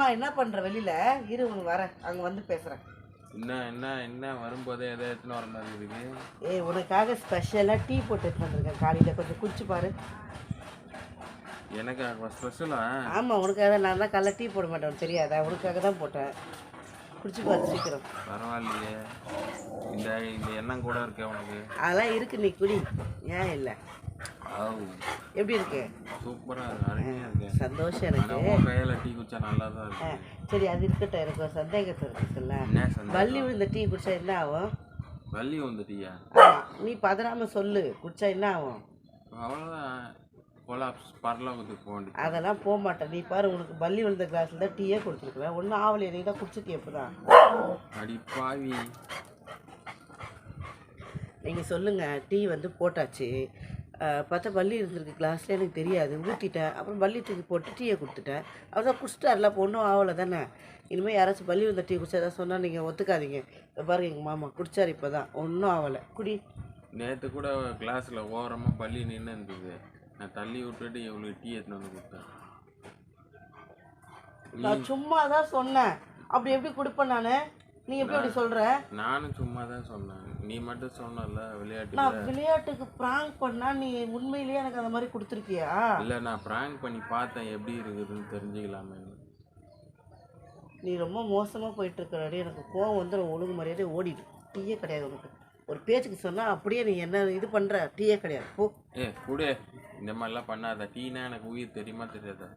வாமா என்ன பண்ற வெளியில? இரு உனக்கு வரேன். அங்க வந்து பேசுறேன். என்ன என்ன என்ன வரும்போதே எதை எடுத்துன்னு வர மாதிரி இருக்கு? ஏய் உனக்காக ஸ்பெஷலா டீ போட்டு எடுத்துட்டு வந்திருக்கேன். காலையில கொஞ்சம் குடிச்சு பாரு. எனக்கு ஸ்பெஷலா ஆமா உனக்காக நான் தான் காலைல டீ போட மாட்டேன். தெரியாதா? உனக்காக தான் போட்டேன். குடிச்சு பாரு சீக்கிரம். பரவாயில்லையே. இந்த இந்த எண்ணம் கூட இருக்கே உனக்கு. அதெல்லாம் இருக்கு நீ குடி. ஏன் இல்லை. எப்படி இருக்கு? சூப்பரா இருக்கு. சந்தோஷம் எனக்கு கையில டீ குடிச்சா நல்லா தான் இருக்கு சரி அது இருக்கட்டும். எனக்கு ஒரு சந்தேகத்தை இருக்குல்ல வள்ளி விழுந்த டீ குடிச்சா என்ன ஆகும்? வள்ளி வந்து டீயா? நீ பதறாம சொல்லு. குடிச்சா என்ன ஆகும்? அவ்வளோதான் கொலாப்ஸ் பரலோகத்துக்கு போக அதெல்லாம் போக மாட்டேன். நீ பாரு உனக்கு பள்ளி விழுந்த கிளாஸ்ல தான் டீயே கொடுத்துருக்குறேன். ஒன்றும் ஆவலையே நீ தான் குடிச்சிட்டு எப்பதான் அடி பாவி. நீங்கள் சொல்லுங்கள் டீ வந்து போட்டாச்சு. பார்த்தா பள்ளி இருந்திருக்கு கிளாஸில் எனக்கு தெரியாது. ஊற்றிட்டேன் அப்புறம் பள்ளி தூக்கி போட்டு டீயை கொடுத்துட்டேன். அவர் தான் குடிச்சிட்டார்ல அப்போ ஒன்றும் ஆகலை தானே? இனிமேல் யாராச்சும் பள்ளி வந்த டீ குடிச்சா ஏதாவது சொன்னால் நீங்கள் ஒத்துக்காதீங்க. பாருங்க எங்கள் மாமா குடிச்சார் இப்போ தான் ஒன்றும் ஆகலை. குடி. நேற்று கூட கிளாஸில் ஓரமாக பள்ளி நின்று இருந்தது. நான் தள்ளி விட்டுட்டு இவளுக்கு டீ எடுத்துன்னு வந்து கொடுத்தேன். நான் சும்மா தான் சொன்னேன். அப்படி எப்படி கொடுப்பேன் நான்? நீ எப்படி அப்படி சொல்கிற நானும் சும்மா தான் சொன்னேன். நீ மட்டும் சொன்னல விளையாட்டு நான் விளையாட்டுக்கு ப்ராங்க் பண்ணால் நீ உண்மையிலேயே எனக்கு அந்த மாதிரி கொடுத்துருக்கியா? இல்லை நான் ப்ராங்க் பண்ணி பார்த்தேன் எப்படி இருக்குதுன்னு தெரிஞ்சுக்கலாமே. நீ ரொம்ப மோசமாக போயிட்டு இருக்கிறாடி எனக்கு கோவம் வந்து ஒழுங்கு மரியாதை ஓடிடு டீயே கிடையாது உனக்கு. ஒரு பேச்சுக்கு சொன்னால் அப்படியே நீ என்ன இது பண்ணுற டீயே கிடையாது. போ. ஏ குடு. இந்த மாதிரிலாம் பண்ணாத. டீனா எனக்கு உயிர் தெரியுமா தெரியாதா?